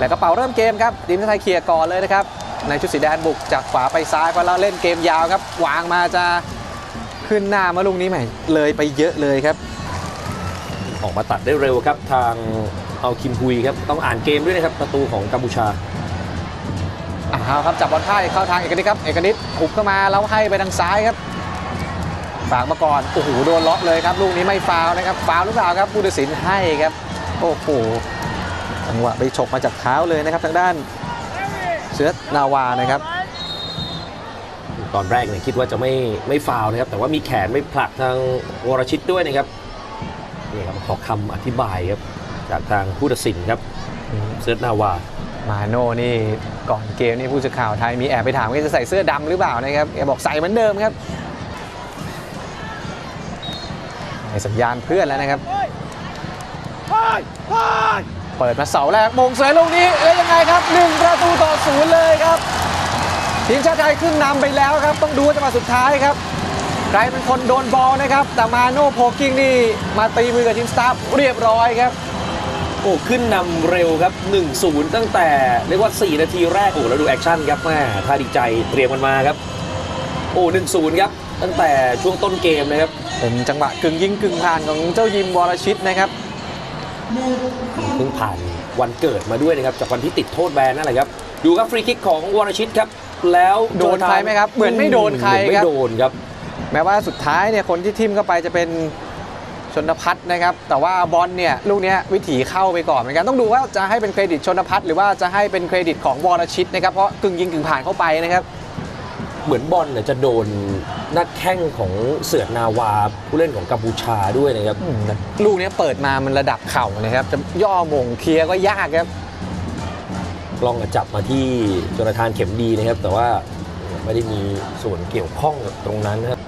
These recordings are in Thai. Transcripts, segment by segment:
แล้วกระเป๋าเริ่มเกมครับทีมชาติไทยเคลียร์ก่อนเลยนะครับ ในชุดสีแดงบุกจากขวาไปซ้ายก็แล้วเล่นเกมยาวครับ วางมาจะขึ้นหน้ามาลุงนี้ใหม่เลยไปเยอะเลยครับ ออกมาตัดได้เร็วครับทางเอาคิมฮุยครับต้องอ่านเกมด้วยนะครับประตูของกัมพูชาเอาครับจับบอลไพ่เข้าทางเอกนิตครับเอกนิตหุบเข้ามาแล้วให้ไปทางซ้ายครับฝากมาก่อนโอ้โหโดนล็อกเลยครับลูกนี้ไม่ฟาวล์นะครับฟาวล์หรือเปล่าครับผู้ตัดสินให้ครับ โอ้โห จังหวะไปฉกมาจากเท้าเลยนะครับ ทางด้านเสือนาวานะครับตอนแรกเนี่ยคิดว่าจะไม่ไม่ฟาวล์นะครับ แต่ว่ามีแขนไม่ผลักทางวรชิตด้วยนะครับนี่ครับขอคำอธิบายครับจากทางผู้ตัดสินครับเซตนาวามาโน่นี่ก่อนเกมนี่ผู้สื่อข่าวไทยมีแอบไปถามว่าจะใส่เสื้อดำหรือเปล่านะครับแกบอกใส่เหมือนเดิมครับให้สัญญาณเพื่อนแล้วนะครับ เปิดมาเสาแรกมงสวยลูกนี้แล้วยังไงครับหนึ่งประตูต่อศูนย์เลยครับทีมชาติไทยขึ้นนำไปแล้วครับ ต้องดูจังหวะสุดท้ายครับใครเป็นคนโดนบอลนะครับ แต่มาโน่โพกิ้งนี่มาตีมือกับทีมสตาฟเรียบร้อยครับโอ้ขึ้นนำเร็วครับ 1-0 ตั้งแต่เรียกว่า 4 นาทีแรกโอ้แล้วดูแอคชั่นครับแม่ท่าดีใจเตรียมกันมาครับ โอ้1-0 ครับตั้งแต่ช่วงต้นเกมนะครับเป็นจังหวะกึ่งยิงกึ่งผ่านของเจ้ายิมวรชิตนะครับ เพิ่งผ่านวันเกิดมาด้วยนะครับจากวันที่ติดโทษแบนนั่นแหละครับ ดูครับฟรีคิกของวรชิตครับ แล้วโดนใครไหมครับ เหมือนไม่โดนใครเหมือนครับไม่โดนครับ แม้ว่าสุดท้ายเนี่ยคนที่ทิมเข้าไปจะเป็นชนพัฒน์นะครับ แต่ว่าบอลเนี่ยลูกเนี้ยวิถีเข้าไปก่อนเหมือนกันต้องดูว่าจะให้เป็นเครดิตชนพัฒน์หรือว่าจะให้เป็นเครดิตของวรชิตนะครับเพราะกึ่งยิงกึ่งผ่านเข้าไปนะครับ เหมือนบอลเนี่ยจะโดนนักแข้งของเสือนาวาผู้เล่นของกัมพูชาด้วยนะครับอืมแต่ลูกเนี้ยเปิดมามันระดับเข่านะครับ จะย่อหม่งเคลียร์ก็ยากครับกล้องจับมาที่โจนาธานเข็มดีนะครับ แต่ว่าไม่ได้มีส่วนเกี่ยวข้องกับตรงนั้นนะครับ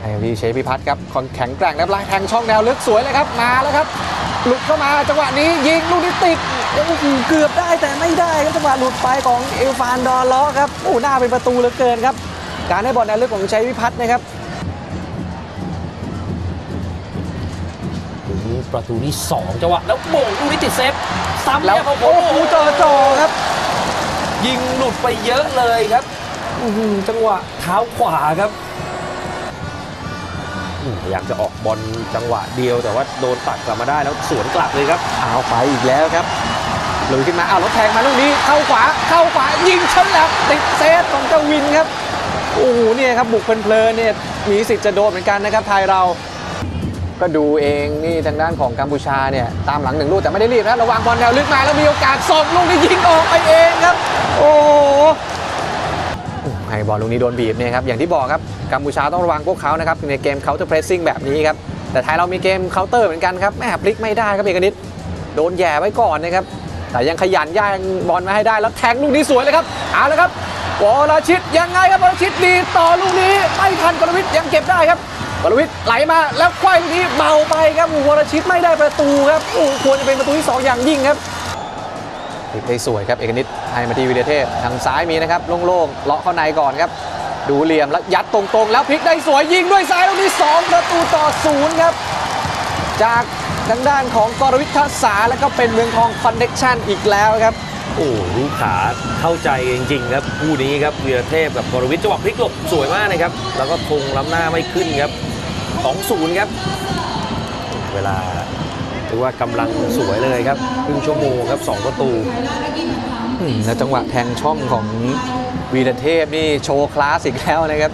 ไอ้พี่เชฟพิพัฒน์ครับคอนแข็งแกร่งนะครับลายแทงช่องแนวลึกสวยเลยครับมาแล้วครับ หลุดเข้ามาจังหวะนี้ยิงลูกนี้ติดโอ้โหเกือบได้แต่ไม่ได้ครับจังหวะหลุดไปของเอลฟานดอร์ล้อครับโอ้หน้าเป็นประตูเหลือเกินครับ การให้บอลแนวลึกของชัยพิพัฒน์นะครับถึงประตูที่2จังหวะแล้วโบ่งลูกนี้ติดเซฟซ้ำแล้วเนี่ยครับโอ้โหเจอจอครับ ยิงหลุดไปเยอะเลยครับอื้อหือจังหวะเท้าขวาครับอืม พยายามจะออกบอลจังหวะเดียว แต่ว่าโดนตัดกลับมาได้แล้วสวนกลับเลยครับเอาไปอีกแล้วครับลุยขึ้นมาเอารถแทงมาลูกนี้เข้าขวาเข้าขวายิงชนแล้วติดเซฟของเจ้าวินครับโอ้โหเนี่ยครับบุกเพลินๆเนี่ยมีสิทธิ์จะโดนเหมือนกันนะครับไทยเราก็ดูเองนี่ทางด้านของกัมพูชาเนี่ยตามหลังหนึ่งลูกแต่ไม่ได้รีบนะระวังบอลแนวลึกมาแล้วมีโอกาสส่งลูกนี้ยิงออกไปเองครับ โอ้โห ให้บอลลูกนี้โดนบีบเนี่ยครับอย่างที่บอกครับกัมพูชาต้องระวังพวกเขานะครับในเกม counter pressing แบบนี้ครับแต่ไทยเรามีเกม counter เหมือนกันครับแม่พลิกไม่ได้ครับเอกนิตโดนแย่ไว้ก่อนนะครับแต่ยังขยันย่างบอลมาให้ได้แล้วแทงลูกนี้สวยเลยครับเอาละครับวรชิตยังไงครับวรชิตดีต่อลูกนี้ไม่ทันกรวิทย์ยังเก็บได้ครับวรวิทย์ไหลมาแล้วควายลูกนี้เบาไปครับวรชิตไม่ได้ประตูครับโอ้ควรจะเป็นประตูที่2อย่างยิ่งครับ ติดได้สวยครับเอกนิตให้มาที่วิเดเทพทางซ้ายมีนะครับโล่งๆเลาะเข้าในก่อนครับ ดูเหลี่ยมแล้วยัดตรงๆ แล้วพลิกได้สวยยิงด้วยซ้ายลูกนี้2ประตูต่อศูนย์ครับ จากทางด้านของกรวิทย์ทัศสาแล้วก็เป็นเมืองทองคอนเน็กชันอีกแล้วครับโอ้ลูกขาเข้าใจจริงๆครับคู่นี้ครับวีรเทพกับกรวิทย์จังหวะพลิกหลบสวยมากนะครับ แล้วก็ทงล้ำหน้าไม่ขึ้นครับ2-0ครับ เวลา ถือว่ากำลังสวยเลยครับครึ่งชั่วโมงครับ2ประตูอืมแล้วจังหวะแทงช่องของวีรเทพนี่โชว์คลาสอีกแล้วนะครับ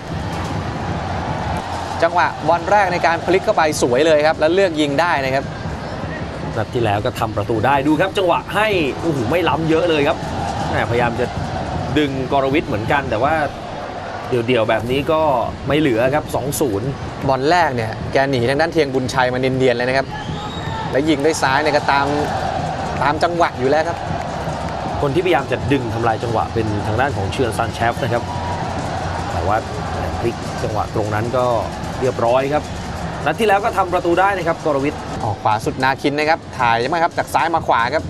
จังหวะบอลแรกในการพลิกเข้าไปสวยเลยครับ แล้วเลือกยิงได้นะครับนัดที่แล้วก็ทำประตูได้ดูครับ จังหวะให้โอ้โหไม่ล้ำเยอะเลยครับแหมพยายามจะดึงกรวิทย์เหมือนกัน แต่ว่าเดี่ยวๆแบบนี้ก็ไม่เหลือครับ 2-0 บอลแรกเนี่ยแกหนีทางด้านเทียงบุญชัยมาเนียนๆเลยนะครับ แล้วยิงด้วยซ้ายเนี่ยก็ตามตามจังหวะอยู่แล้วครับ คนที่พยายามจะดึงทำลายจังหวะเป็นทางด้านของเชือนซันเชฟนะครับ แต่ว่าพลิกจังหวะตรงนั้นก็เรียบร้อยครับนัดที่แล้วก็ทำประตูได้นะครับกรวิทย์ออกขวาสุดนาคินนะครับ ถ่ายใช่ไหมครับจากซ้ายมาขวาครับ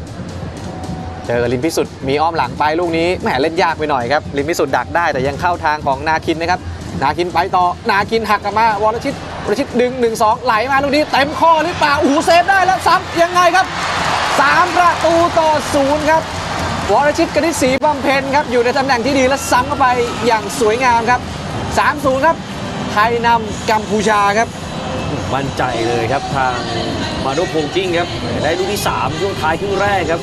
เจอลินพิสุทธิ์มีอ้อมหลังไปลูกนี้แหมเล่นยากไปหน่อยครับลินพิสุทธิ์ดักได้แต่ยังเข้าทางของนาคินนะครับ นาคินไปต่อนาคินหักกลับมาวรชิต วรชิตดึง1 2 ไหลมาลูกนี้เต็มข้อหรือเปล่าโอ้โหเซฟได้แล้วซ้ำยังไงครับ 3 ประตูต่อศูนย์ครับวรชิตกนิษฐ์ศรีบำเพ็ญครับอยู่ในตำแหน่งที่ดีและซ้ำเข้าไปอย่างสวยงามครับ3-0ครับไทยนำกัมพูชาครับ มั่นใจเลยครับทางมาโนโพงกิ้งครับได้ลูกที่ 3 ช่วงท้ายครึ่งแรกครับ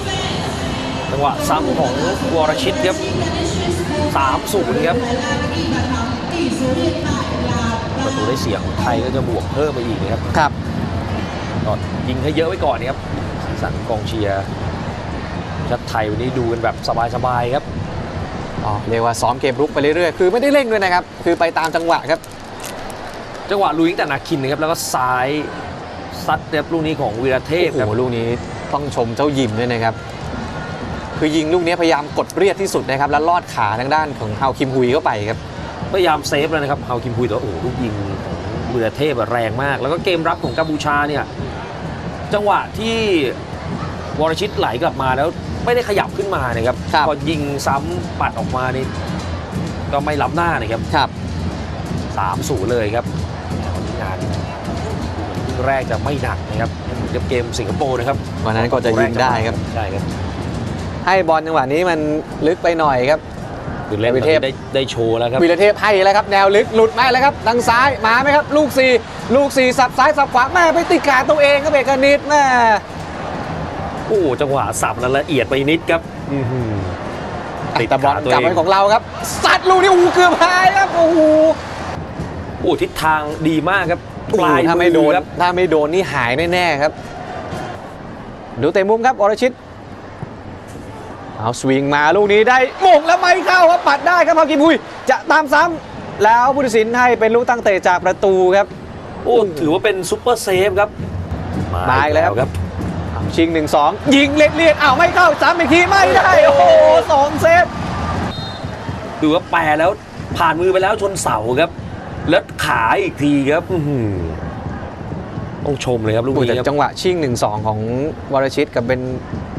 จังหวะซ้ำของวรชิตครับ3-0ครับ ประตูได้เสียงไทยก็จะบวกเพิ่มไปอีกนะครับครับก็ยิงให้เยอะไว้ก่อนนะครับสีสันกองเชียร์ชัดไทยวันนี้ดูกันแบบสบายๆครับอ๋อเรียกว่าซ้อมเกมรุกไปเรื่อยๆ คือไม่ได้เร่งด้วยนะครับ คือไปตามจังหวะครับ จังหวะลุยตั้งแต่นาคินนะครับ แล้วก็ซ้ายซัดเด็บลูกนี้ของวีรเทพโอ้ครับโหลูกนี้ต้องชมเจ้ายิมด้วยนะครับ คือยิงลูกนี้พยายามกดเรียดที่สุดนะครับ แล้วลอดขาทางด้านของฮาวคิมฮุยเข้าไปครับ พยายามเซฟแล้วนะครับเฮาคิมพุยแต่ว่าโอ้โหลูกยิงของวีรเทพอะแรงมาก แล้วก็เกมรับของกัมพูชาเนี่ยจังหวะที่วรชิตไหลกลับมาแล้วไม่ได้ขยับขึ้นมานะครับครับพอยิงซ้ำปัดออกมานี่ก็ไม่ล้ำหน้านะครับครับ3-0เลยครับงานครึ่งแรกจะไม่หนักนะครับเหมือนกับเกมสิงคโปร์นะครับวันนั้นก็จะยิงได้ครับใช่ครับให้บอลจังหวะนี้มันลึกไปหน่อยครับ คือเล่นวีรเทพได้ได้โชว์แล้วครับวีรเทพให้แล้วครับแนวลึกหลุดไม่แล้วครับทางซ้ายมาไหมครับ ลูก4ลูก4สับซ้ายสับขวาแม่ไปติดขาตัวเองครับเอกนิดแม่โอ้โหจังหวะสับนั้นละเอียดไปนิดครับอื้อหือติดแต่บอลขาตัวกลับเองเป็นของเราครับสัดลูกนี้โอ้โหเกือบหายครับโอ้โหโอ้ทิศทางดีมากครับโอ้โหถ้าไม่โดนครับถ้าไม่โดนนี่หายแน่ๆครับ ดูเตะมุมครับอรชิต เอาสวิงมาลูกนี้ได้หมงแล้วไม่เข้าครับปัดได้ครับพากิมพุยจะตามซ้ำแล้วผู้ตัดสินให้เป็นลูกตั้งเตะจากประตูครับโอ้ถือว่าเป็นซุปเปอร์เซฟครับมาอีกแล้วครับเอาชิง1นสองยิงเลียดเลียดอ้าวไม่เข้าซ้ำอีกทีไม่ได้ โอ้โหสองเซฟดูว่าแปรแล้วผ่านมือไปแล้วชนเสาครับ แล้วขาอีกทีครับอื้อหือต้องชมเลยครับลูกโอ้ยนี้แต่ครับจังหวะชิง1นสองของวรชิตกับเป็น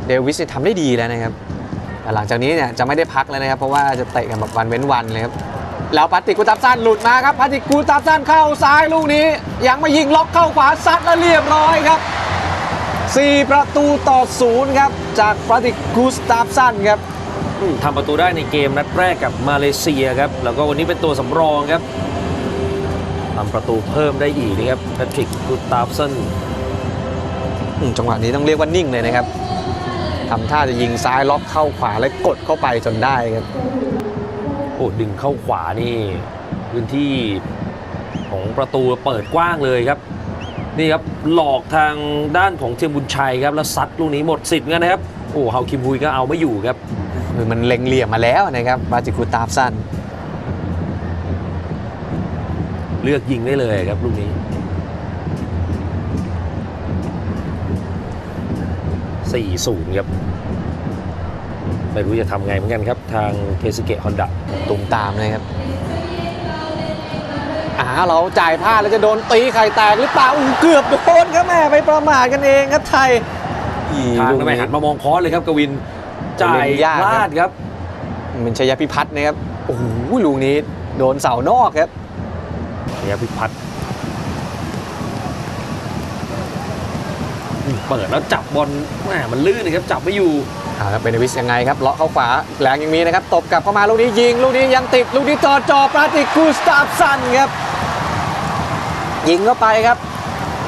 เดวิสเนี่ยทำได้ดีแล้วนะครับ แต่หลังจากนี้เนี่ยจะไม่ได้พักแล้วนะครับ เพราะว่าจะเตะกันแบบวันเว้นวันเลยครับแล้วพัตติกกูตับสั้นหลุดมาครับพัตติกกูตับสั้นเข้าซ้ายลูกนี้ ยังไม่ยิงล็อกเข้าขวาซัดแล้วเรียบร้อยครับ 4 ประตูต่อศูนย์ครับ จากพัตติกกูสตาฟสันครับอืมทำประตูได้ในเกมนัดแรกกับมาเลเซียครับ แล้วก็วันนี้เป็นตัวสำรองครับทำประตูเพิ่มได้อีกนะครับแพทริกกูตาฟสันอืมจังหวะนี้ต้องเรียกว่านิ่งเลยนะครับ ทำท่าจะยิงซ้ายล็อกเข้าขวาและกดเข้าไปจนได้ครับโอ้ดึงเข้าขวานี่พื้นที่ของประตูเปิดกว้างเลยครับ นี่ครับหลอกทางด้านของเทียมบุญชัยครับแล้วซัดลูกนี้หมดสิทธิ์กันนะครับโอ้เฮาคิมฮุยก็เอาไม่อยู่ครับคือมันเล็งเหลี่ยมมาแล้วนะครับบาจิกูตาฟสันเลือกยิงได้เลยครับลูกนี้ 4-0ครับไม่รู้จะทำไงเหมือนกันครับ ทางเคสเกะฮอนดะตุ่มตามเลยครับอ่าเราจ่ายพลาดแล้วจะโดนตีไข่แตกหรือเปล่าอู้เกือบโดนครับแม่ไปประมาทกันเองครับไทยอีทางลูกทำไมนี้หันมามองคอสเลยครับกวินจ่ายเล่นยากพครับลาดครับเป็นชัยพิพัฒน์นะครับโอ้โหลูกนี้โดนเสานอกครับเนี่ยพิพัฒน์อืม เปิดแล้วจับบอลแหมมันลื่นนะครับจับไม่อยู่เอาครับเบนวิสยังไงครับเลาะเข้าขวาแรงยังมีนะครับตบกลับเข้ามาลูกนี้ยิงลูกนี้ยังติดลูกนี้จอจอปราติกูสตาฟสันครับยิงเข้าไปครับ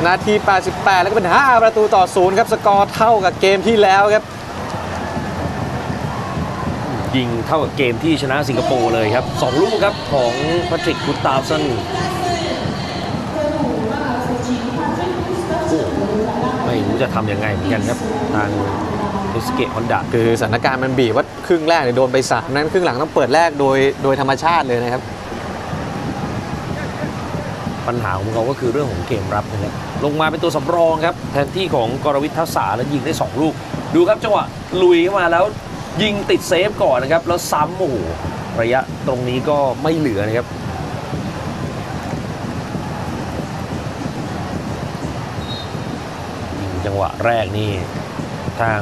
นาที 88 แล้วก็เป็น 5 ประตูต่อศูนย์ครับสกอร์เท่ากับเกมที่แล้วครับยิงเท่ากับเกมที่ชนะสิงคโปร์เลยครับสองลูกครับของแพทริกกุตตาฟสันโอ้ไม่รู้ จะทำยังไงเหมือนกันครับทางเคสเกะฮอนดะคือสถานการณ์มันบีบว่าครึ่งแรกเนี่ยโดนไปสามนั้นครึ่งหลังต้องเปิดแรกโดยโดยธรรมชาติเลยนะครับ ปัญหาของเขาก็คือเรื่องของเกมรับนะครับลงมาเป็นตัวสำรองครับแทนที่ของกรวิททัศสาแล้วยิงได้ 2 ลูก ดูครับจังหวะลุยเข้ามาแล้วยิงติดเซฟก่อนนะครับ แล้วซ้ำโอ้โหระยะตรงนี้ก็ไม่เหลือนะครับ จังหวะแรกนี่ทาง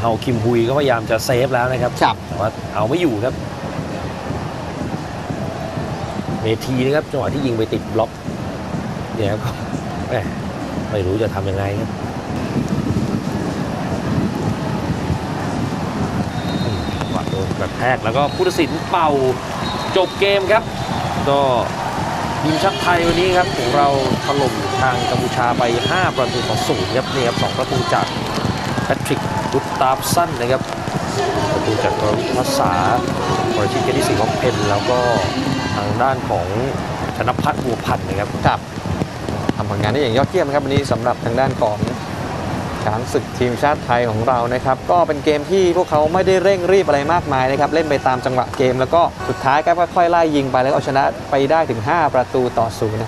เฮาคิมฮุยก็พยายามจะเซฟแล้วนะครับครับ แต่ว่าเอาไม่อยู่ครับเมทีนะครับจังหวะที่ยิงไปติดบล็อกเนี่ยครับแไม่รู้จะทำยังไงครับจังหวะโดนกระแทกแล้วก็พุทตัดสินเป่าจบเกมครับ ก็ทีมชาติไทยวันนี้ครับของเราถล่ม ทางกัมพูชาไป 5 ประตูต่อศูนย์ครับนี่ครับสองประตูจากแพทริกกุตตาฟสันนะครับประตูจากกรวิทภาษาวรชิตเกติศรีวงเพนแล้วก็ทางด้านของธนพัฒน์บัวพันธ์นะครับครับทำผลงานได้อย่างยอดเยี่ยมครับวันนี้สำหรับทางด้านของช้างศึกทีมชาติไทยของเรานะครับ ก็เป็นเกมที่พวกเขาไม่ได้เร่งรีบอะไรมากมายนะครับ เล่นไปตามจังหวะเกม แล้วก็สุดท้ายก็ค่อยๆไล่ยิงไปแล้วเอาชนะไปได้ถึง 5 ประตูต่อศูนย์นะครับ